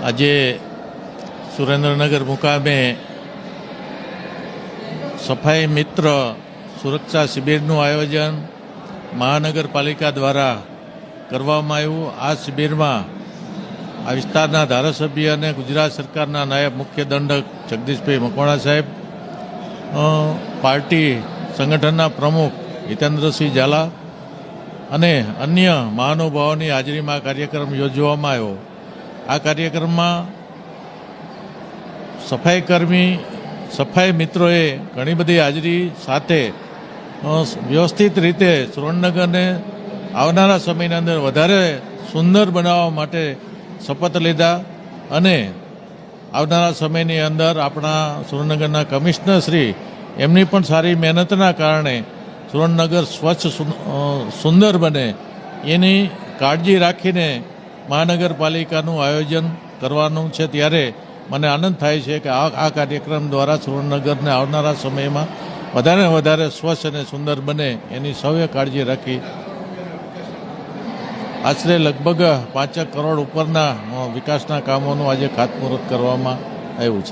આજે સુરેન્દ્રનગર મુકામે સફાઈ મિત્ર સુરક્ષા શિબિરનું આયોજન મહાનગરપાલિકા દ્વારા કરવામાં આવ્યું. આ શિબિરમાં આ વિસ્તારના ધારાસભ્ય અને ગુજરાત સરકારના નાયબ મુખ્ય દંડક જગદીશભાઈ મકવાણા સાહેબ પાર્ટી સંગઠનના પ્રમુખ હિતેન્દ્રસિંહ ઝાલા અને અન્ય મહાનુભાવોની હાજરીમાં કાર્યક્રમ યોજવામાં આવ્યો. આ કાર્યક્રમમાં સફાઈ કર્મી, સફાઈ મિત્રોએ ઘણી બધી હાજરી સાથે વ્યવસ્થિત રીતે સુરેન્દ્રનગરને આવનારા સમયની અંદર વધારે સુંદર બનાવવા માટે શપથ લીધા અને આવનારા સમયની અંદર આપણા સુરેન્દ્રનગરના કમિશનર શ્રી એમની પણ સારી મહેનતના કારણે સુરેન્દ્રનગર સ્વચ્છ સુંદર બને. એની કાળજી રાખીને મહાનગરપાલિકાનું આયોજન કરવાનું છે ત્યારે મને આનંદ થાય છે કે આ આ કાર્યક્રમ દ્વારા સુરેન્દ્રનગરને આવનારા સમયમાં વધારે વધારે સ્વચ્છ અને સુંદર બને એની સૌએ કાળજી રાખી. આશરે લગભગ પાંચેક કરોડ ઉપરના વિકાસના કામોનું આજે ખાતમુહૂર્ત કરવામાં આવ્યું છે.